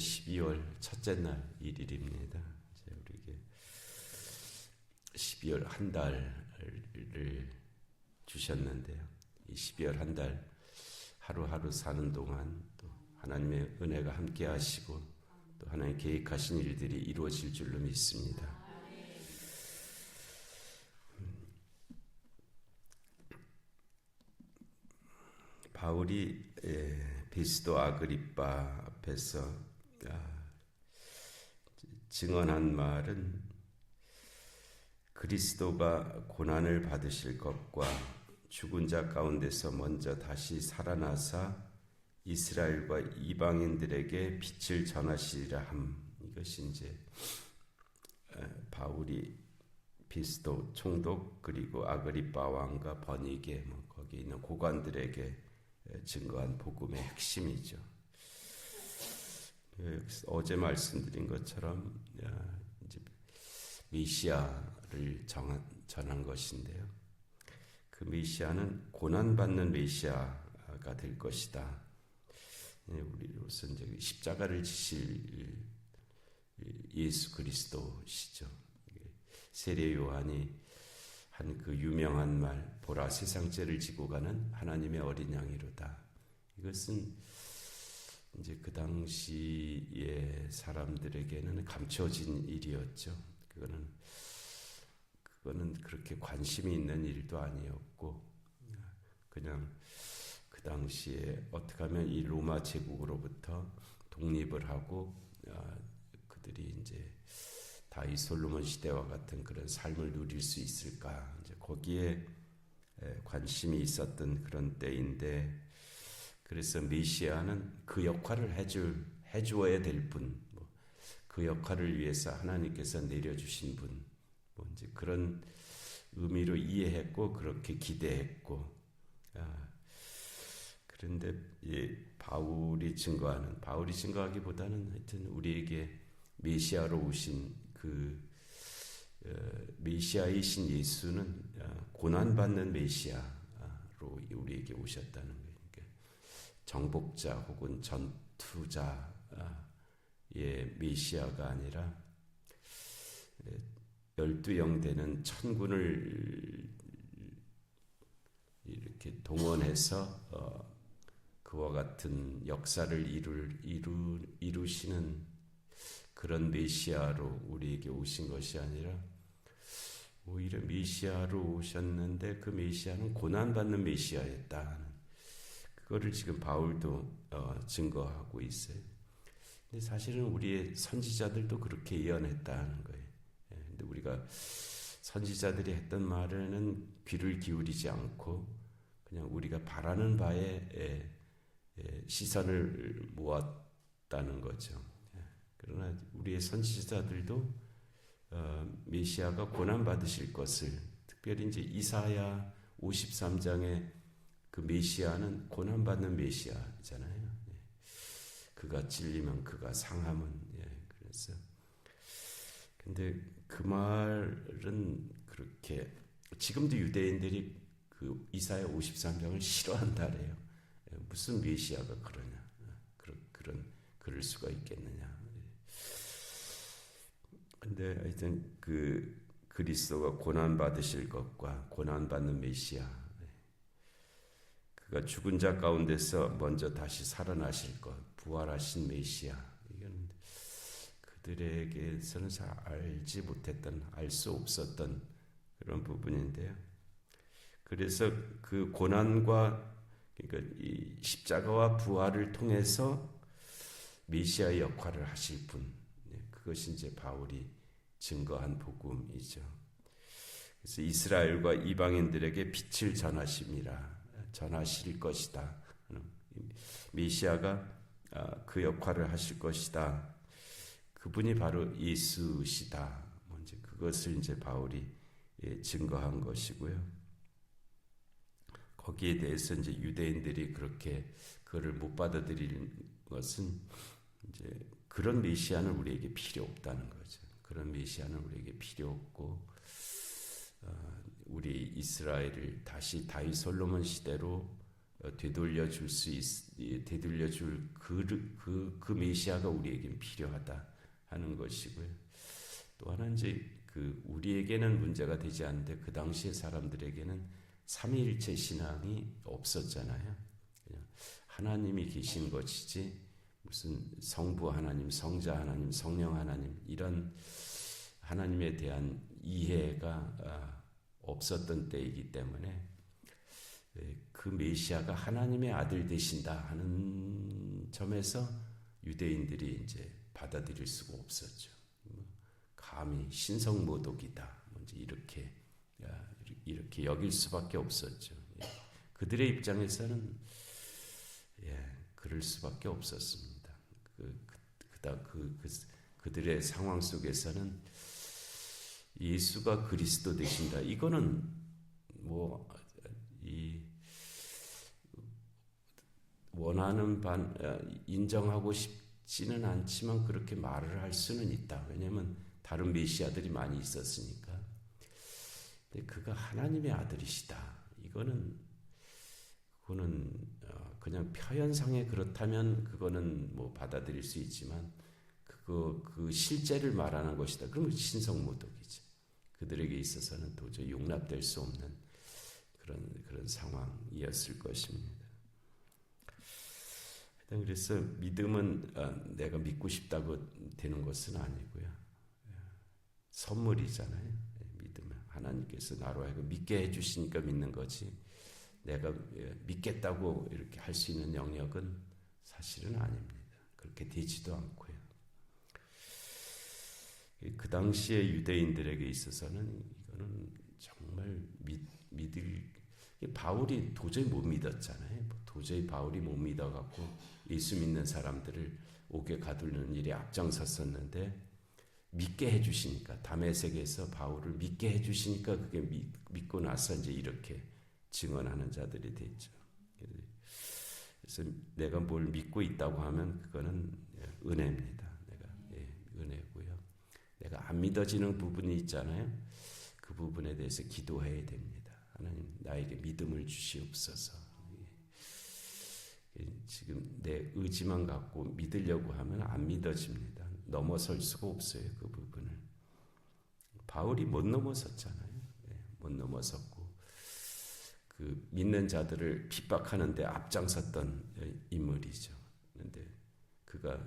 12월 첫째 날 1일입니다. 이제 우리에게 12월 한 달을 주셨는데요. 이 12월 한 달 하루하루 사는 동안 또 하나님의 은혜가 함께 하시고 또 하나님 계획하신 일들이 이루어질 줄로 믿습니다. 바울이 베스도 아그리빠 앞에서 아, 증언한 말은 그리스도가 고난을 받으실 것과 죽은 자 가운데서 먼저 다시 살아나사 이스라엘과 이방인들에게 빛을 전하시리라 함 이것이 이제 바울이 비스도 총독 그리고 아그리빠 왕과 버니게 뭐 거기 있는 고관들에게 증거한 복음의 핵심이죠. 예, 어제 말씀드린 것처럼 이제 메시아를 전한 것인데요. 그 메시아는 고난받는 메시아가 될 것이다. 예, 우리로서 이제 십자가를 지실 예수 그리스도시죠. 세례 요한이 한 그 유명한 말 보라 세상 죄를 지고 가는 하나님의 어린 양이로다. 이것은 이제 그 당시의 사람들에게는 감춰진 일이었죠. 그거는 그거는 그렇게 관심이 있는 일도 아니었고 그냥 그 당시에 어떻게 하면 이 로마 제국으로부터 독립을 하고 아, 그들이 이제 다이 솔로몬 시대와 같은 그런 삶을 누릴 수 있을까 이제 거기에 관심이 있었던 그런 때인데 그래서 메시아는 그 역할을 해줄 해주어야 될 분, 뭐, 그 역할을 위해서 하나님께서 내려주신 분, 뭐 이제 그런 의미로 이해했고 그렇게 기대했고 아, 그런데 이 바울이 증거하는 바울이 증거하기보다는 하여튼 우리에게 메시아로 오신 그 어, 메시아이신 예수는 어, 고난받는 메시아로 우리에게 오셨다는 정복자 혹은 전투자의 메시아가 아니라 열두 영 되는 천군을 이렇게 동원해서 어, 그와 같은 역사를 이룰, 이루, 이루시는 그런 메시아로 우리에게 오신 것이 아니라 오히려 메시아로 오셨는데 그 메시아는 고난받는 메시아였다. 그거를 지금 바울도 어, 증거하고 있어요. 근데 사실은 우리의 선지자들도 그렇게 예언했다는 거예요. 예, 근데 우리가 선지자들이 했던 말에는 귀를 기울이지 않고 그냥 우리가 바라는 바에 예, 예, 시선을 모았다는 거죠. 그러나 우리의 선지자들도 어, 메시아가 고난 받으실 것을 특별히 이제 이사야 53장의 그 메시아는 고난 받는 메시아잖아요. 예. 그가 찔리면 그가 상함은 예. 그래서 근데 그 말은 그렇게 지금도 유대인들이 그 이사야 53장을 싫어한다래요. 예. 무슨 메시아가 그러냐? 어, 그런 그런 그럴 수가 있겠느냐? 근데 하여튼 그 그리스도가 고난 받으실 것과 고난 받는 메시아 그가 죽은 자 가운데서 먼저 다시 살아나실 것 부활하신 메시아 이건 그들에게서는 잘 알지 못했던 알 수 없었던 그런 부분인데요. 그래서 그 고난과 그러니까 이 십자가와 부활을 통해서 메시아의 역할을 하실 분 그것이 이제 바울이 증거한 복음이죠. 그래서 이스라엘과 이방인들에게 빛을 전하심이라 전하실 것이다. 메시아가 아, 그 역할을 하실 것이다. 그분이 바로 예수시다. 먼저 그것을 이제 바울이 예, 증거한 것이고요. 거기에 대해서 이제 유대인들이 그렇게 그를 못 받아들이는 것은 이제 그런 메시아는 우리에게 필요 없다는 거죠. 그런 메시아는 우리에게 필요 없고 어, 우리 이스라엘을 다시 다윗 솔로몬 시대로 어, 되돌려 줄수 있, 되돌려 줄그 그, 그 메시아가 우리에겐 필요하다 하는 것이고요. 또 하나 이제 그 우리에게는 문제가 되지 않는데 그 당시의 사람들에게는 삼위일체 신앙이 없었잖아요. 그냥 하나님이 계신 것이지 무슨 성부 하나님, 성자 하나님, 성령 하나님 이런 하나님에 대한 이해가 아, 없었던 때이기 때문에 예, 그 메시아가 하나님의 아들 되신다 하는 점에서 유대인들이 이제 받아들일 수가 없었죠. 뭐 감히 신성모독이다. 먼저 이렇게 이렇게 여길 수밖에 없었죠. 예. 그들의 입장에서는 예, 그럴 수밖에 없었습니다. 그, 그, 그, 그, 그들의 상황 속에서는 예수가 그리스도 되신다. 이거는 뭐 이 원하는 반 인정하고 싶지는 않지만 그렇게 말을 할 수는 있다. 왜냐하면 다른 메시아들이 많이 있었으니까. 근데 그가 하나님의 아들이시다. 이거는 그거는 어, 그냥 표현상에 그렇다면 그거는 뭐 받아들일 수 있지만 그거 그 실제를 말하는 것이다. 그러면 신성모독이지. 그들에게 있어서는 도저히 용납될 수 없는 그런 그런 상황이었을 것입니다. 그래서 믿음은 어, 내가 믿고 싶다고 되는 것은 아니고요. 예, 선물이잖아요. 예, 믿음은 하나님께서 나로 하여금 믿게 해주시니까 믿는 거지. 내가 예, 믿겠다고 이렇게 할 수 있는 영역은 사실은 아닙니다. 그렇게 되지도 않고요. 그 당시에 유대인들에게 있어서는 이거는 정말 믿, 믿을 바울이 도저히 못 믿었잖아요. 도저히 바울이 못 믿어갖고 예수 믿는 사람들을 옥에 가두는 일에 앞장섰었는데 믿게 해주시니까 담의 세계에서 바울을 믿게 해주시니까 그게 믿, 믿고 나서 이제 이렇게 증언하는 자들이 됐죠. 그래서 내가 뭘 믿고 있다고 하면 그거는 은혜입니다. 내가 예, 은혜고요. 내가 안 믿어지는 부분이 있잖아요. 그 부분에 대해서 기도해야 됩니다. 하나님 나에게 믿음을 주시옵소서. 예. 지금 내 의지만 갖고 믿으려고 하면 안 믿어집니다. 넘어설 수가 없어요. 그 부분을. 바울이 못 넘어섰잖아요. 예, 못 넘어섰고 그 믿는 자들을 핍박하는데 앞장섰던 인물이죠. 그런데 그가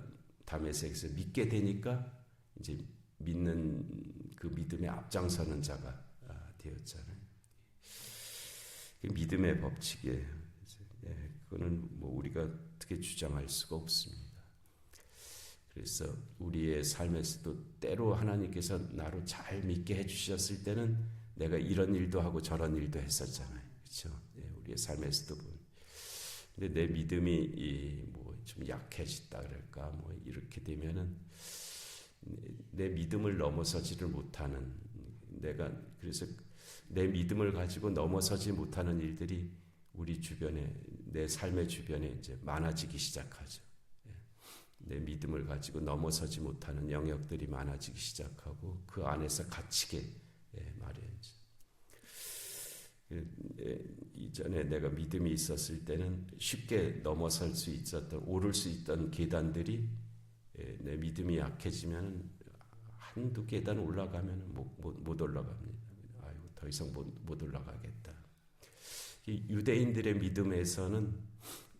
다메섹에서 믿게 되니까 이제 믿는 그 믿음에 앞장서는 자가 아, 되었잖아요. 믿음의 법칙이에요. 예, 그거는 뭐 우리가 어떻게 주장할 수가 없습니다. 그래서 우리의 삶에서도 때로 하나님께서 나로 잘 믿게 해주셨을 때는 내가 이런 일도 하고 저런 일도 했었잖아요. 그렇죠? 예, 우리의 삶에서도 근데 내 믿음이 뭐 좀 약해졌다 그럴까 뭐 이렇게 되면은 내 믿음을 넘어서지를 못하는 내가 그래서 내 믿음을 가지고 넘어서지 못하는 일들이 우리 주변에 내 삶의 주변에 이제 많아지기 시작하죠. 예. 내 믿음을 가지고 넘어서지 못하는 영역들이 많아지기 시작하고 그 안에서 갇히게 예, 마련이죠. 예, 이전에 내가 믿음이 있었을 때는 쉽게 넘어설 수 있었던 오를 수 있던 계단들이 내 믿음이 약해지면 한두 계단 올라가면 못, 못, 못 올라갑니다. 아유, 더 이상 못, 못 올라가겠다. 유대인들의 믿음에서는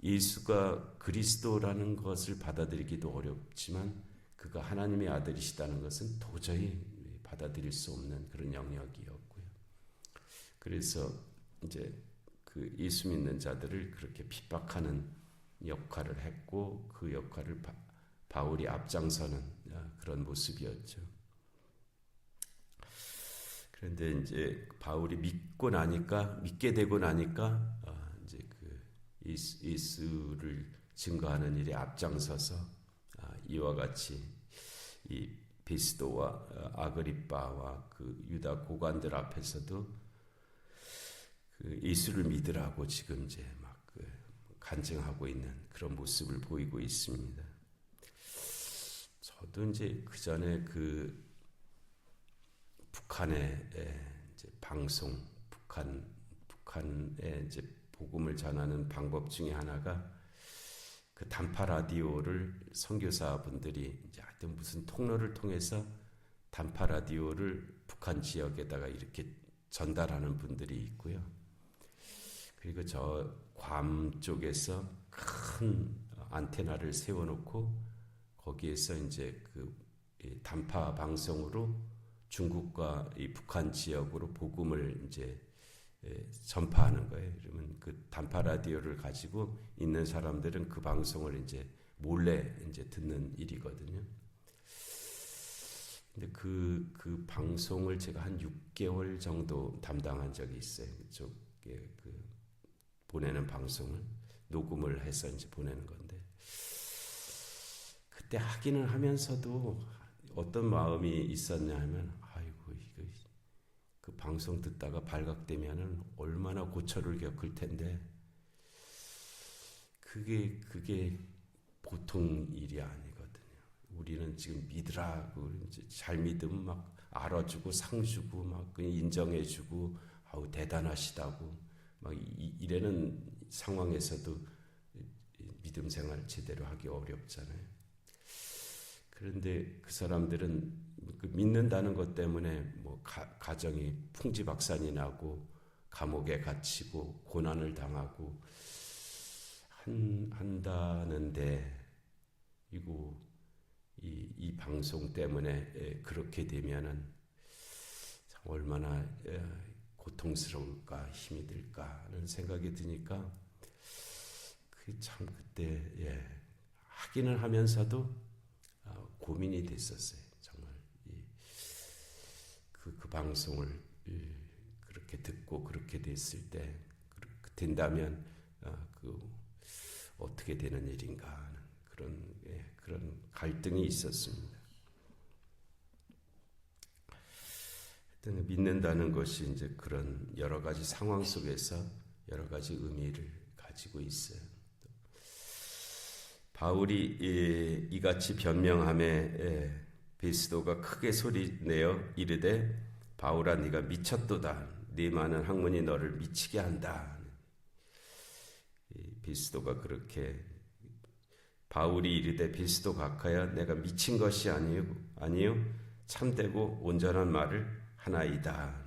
예수가 그리스도라는 것을 받아들이기도 어렵지만 그가 하나님의 아들이시다는 것은 도저히 받아들일 수 없는 그런 영역이었고요. 그래서 이제 그 예수 믿는 자들을 그렇게 핍박하는 역할을 했고 그 역할을 바, 바울이 앞장서는 그런 모습이었죠. 그런데 이제 바울이 믿고 나니까 믿게 되고 나니까 어, 이제 그 예수를 증거하는 일에 앞장서서 아, 이와 같이 이 베스도와 어, 아그리빠와 그 유다 고관들 앞에서도 그 예수를 믿으라고 지금 이제 막 그 간증하고 있는 그런 모습을 보이고 있습니다. 저도 이제 그 전에 그 북한의 이제 방송, 북한 북한의 이제 복음을 전하는 방법 중에 하나가 그 단파 라디오를 선교사 분들이 이제 하여튼 무슨 통로를 통해서 단파 라디오를 북한 지역에다가 이렇게 전달하는 분들이 있고요. 그리고 저 괌 쪽에서 큰 안테나를 세워놓고 거기에서 이제 그 단파 방송으로 중국과 이 북한 지역으로 복음을 이제 전파하는 거예요. 그러면 그 단파 라디오를 가지고 있는 사람들은 그 방송을 이제 몰래 이제 듣는 일이거든요. 근데 그, 그 방송을 제가 한 6개월 정도 담당한 적이 있어요. 그쪽에 그 보내는 방송을 녹음을 해서 이제 보내는 건데. 그때 하기는 하면서도 어떤 마음이 있었냐 하면, 아이고, 이거, 그 방송 듣다가 발각되면은 얼마나 고초를 겪을 텐데, 그게, 그게 보통 일이 아니거든요. 우리는 지금 믿으라고 이제 잘 믿으면 막 알아주고 상 주고 막 인정해주고 아우 대단하시다고 막 이, 이래는 상황에서도 믿음 생활 제대로 하기 어렵잖아요. 그런데 그 사람들은 그 믿는다는 것 때문에 뭐 가, 가정이 풍지박산이 나고 감옥에 갇히고 고난을 당하고 한, 한다는데 이거 이, 이 방송 때문에 그렇게 되면은 얼마나 고통스러울까 힘이 들까 하는 생각이 드니까 그 참 그때 예, 하기는 하면서도 어, 고민이 됐었어요 정말 그, 그 방송을 그렇게 듣고 그렇게 됐을 때 된다면 어, 그 어떻게 되는 일인가 하는 그런 예, 그런 갈등이 있었습니다. 믿는다는 것이 이제 그런 여러 가지 상황 속에서 여러 가지 의미를 가지고 있어요. 바울이 이같이 변명함에 베스도가 크게 소리내어 이르되 바울아 네가 미쳤도다 네 많은 학문이 너를 미치게 한다. 베스도가 그렇게 바울이 이르되 비스도 각하여 내가 미친 것이 아니요 아니요 참되고 온전한 말을 하나이다.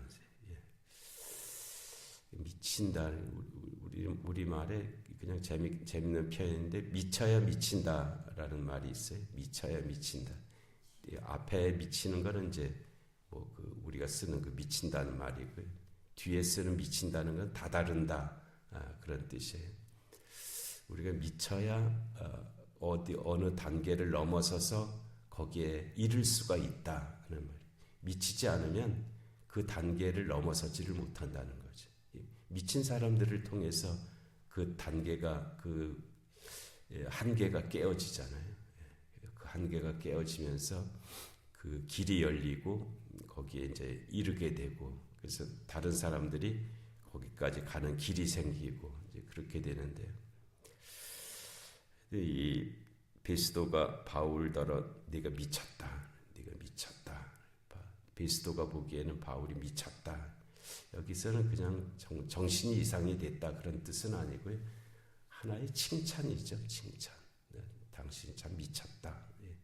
예. 미친다 우리 우리 말에 그냥 재미 재밌는 표현인데 미쳐야 미친다라는 말이 있어요. 미쳐야 미친다. 앞에 미치는 거는 이제 뭐 그 우리가 쓰는 그 미친다는 말이고요. 뒤에 쓰는 미친다는 건 다 다른다 아, 그런 뜻이에요. 우리가 미쳐야 어, 어디 어느 단계를 넘어서서 거기에 이를 수가 있다 하는 말. 미치지 않으면 그 단계를 넘어서지를 못한다는 거죠. 미친 사람들을 통해서 그 단계가 그 예, 한계가 깨어지잖아요. 예, 그 한계가 깨어지면서 그 길이 열리고 거기에 이제 이르게 되고 그래서 다른 사람들이 거기까지 가는 길이 생기고 이제 그렇게 되는데요. 이 베스도가 바울더러 네가 미쳤다. 네가 미쳤다. 베스도가 보기에는 바울이 미쳤다. 여기서는 그냥 정, 신이 이상이 됐다 그런 뜻은 아니고요. 하나의 칭찬이죠. 칭찬. 네, 당신 참 미쳤다. 예.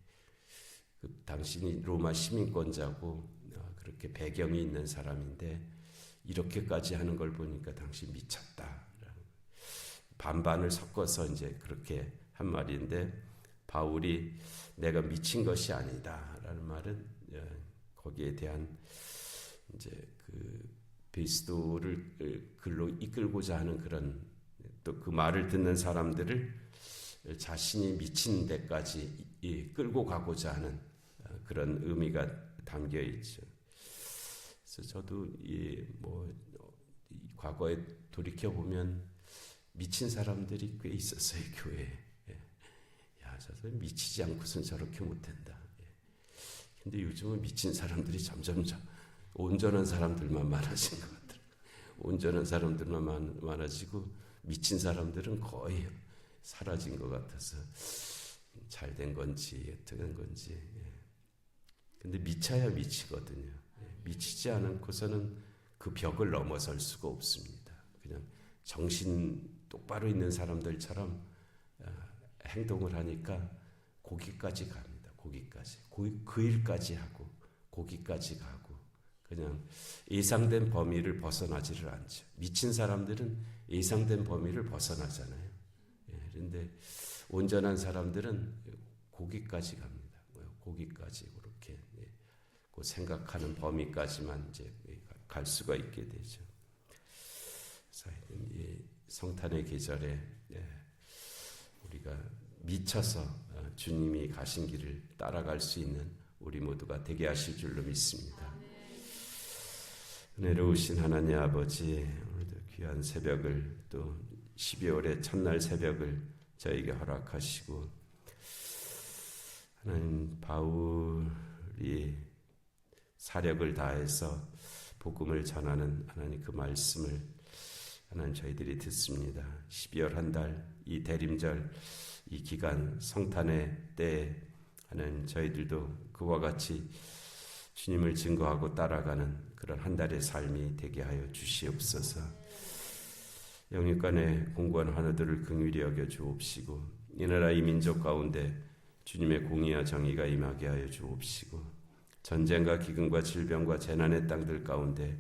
그 당신이 로마 시민권자고 어, 그렇게 배경이 있는 사람인데 이렇게까지 하는 걸 보니까 당신 미쳤다. 반반을 섞어서 이제 그렇게 한 말인데 바울이 내가 미친 것이 아니다라는 말은 예, 거기에 대한 이제 그 베스도를 글로 이끌고자 하는 그런 또 그 말을 듣는 사람들을 자신이 미친 데까지 끌고 가고자 하는 어, 그런 의미가 담겨 있죠. 그래서 저도 이뭐 과거에 돌이켜 보면 미친 사람들이 꽤 있었어요 교회에. 저서 미치지 않고선 저렇게 못한다. 예. 근데 요즘은 미친 사람들이 점점 온전한 사람들만 많아진 것 같아요. 온전한 사람들만 많아지고 미친 사람들은 거의 사라진 것 같아서 잘 된 건지 어떻게 된 건지. 예. 근데 미쳐야 미치거든요. 예. 미치지 않고서는 그 벽을 넘어설 수가 없습니다. 그냥 정신 똑바로 있는 사람들처럼 어, 행동을 하니까 거기까지 갑니다. 거기까지. 그, 그 일까지 하고 거기까지 가고 그냥 예상된 범위를 벗어나지를 않죠. 미친 사람들은 예상된 범위를 벗어나잖아요. 예, 그런데 온전한 사람들은 거기까지 갑니다. 거기까지 그렇게 예, 그 생각하는 범위까지만 이제 갈 수가 있게 되죠. 성탄의 계절에 예, 우리가 미쳐서 어, 주님이 가신 길을 따라갈 수 있는 우리 모두가 되게 하실 줄로 믿습니다. 은혜로우신 하나님 아버지 오늘도 귀한 새벽을 또 12월의 첫날 새벽을 저에게 허락하시고 하나님 바울이 사력을 다해서 복음을 전하는 하나님 그 말씀을 하나님 저희들이 듣습니다. 12월 한 달 이 대림절 이 기간 성탄의 때 하나님 저희들도 그와 같이 주님을 증거하고 따라가는 그런 한 달의 삶이 되게 하여 주시옵소서. 영육간의 공고한 환우들을 긍휼히 여겨 주옵시고 이 나라 이 민족 가운데 주님의 공의와 정의가 임하게 하여 주옵시고 전쟁과 기근과 질병과 재난의 땅들 가운데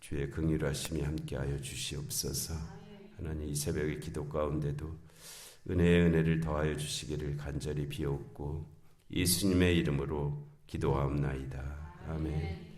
주의 긍휼하심이 함께 하여 주시옵소서. 하나님 이 새벽의 기도 가운데도 은혜의 은혜를 더하여 주시기를 간절히 비옵고 예수님의 이름으로 기도하옵나이다. 아멘.